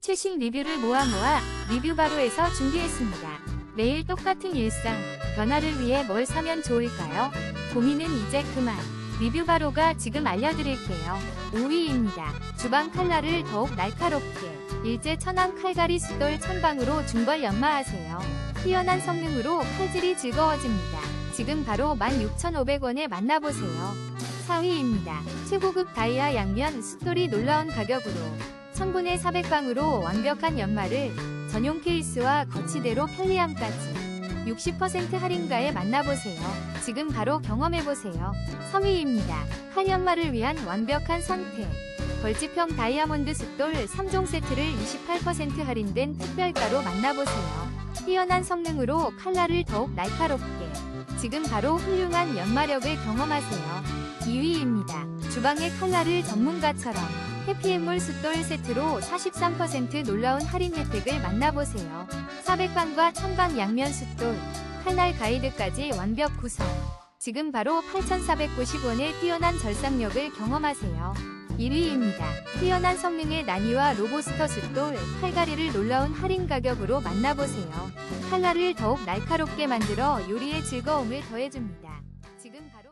최신 리뷰를 모아 모아 리뷰 바로에서 준비했습니다. 매일 똑같은 일상, 변화를 위해 뭘 사면 좋을까요? 고민은 이제 그만. 리뷰 바로가 지금 알려드릴게요. 5위입니다. 주방 칼날을 더욱 날카롭게. 일제 천안 칼갈이 숫돌 천방으로 중벌 연마하세요. 뛰어난 성능으로 칼질이 즐거워집니다. 지금 바로 16,500원에 만나보세요. 4위입니다. 최고급 다이아 양면 숫돌이 놀라운 가격으로 1000분의 400방으로 완벽한 연마를 전용 케이스와 거치대로 편리함까지 60% 할인가에 만나보세요. 지금 바로 경험해보세요. 3위입니다. 칼연마를 위한 완벽한 선택. 벌집형 다이아몬드 숫돌 3종 세트를 28% 할인된 특별가로 만나보세요. 뛰어난 성능으로 칼날을 더욱 날카롭게. 지금 바로 훌륭한 연마력을 경험하세요. 2위입니다. 주방의 칼날을 전문가처럼 해피앤몰 숫돌 세트로 43% 놀라운 할인 혜택을 만나보세요. 400방과 1000방 양면 숫돌, 칼날 가이드까지 완벽 구성. 지금 바로 8,490원의 뛰어난 절삭력을 경험하세요. 1위입니다. 뛰어난 성능의 나니와 로보스터 숫돌, 칼가리를 놀라운 할인 가격으로 만나보세요. 칼날을 더욱 날카롭게 만들어 요리의 즐거움을 더해줍니다. 지금 바로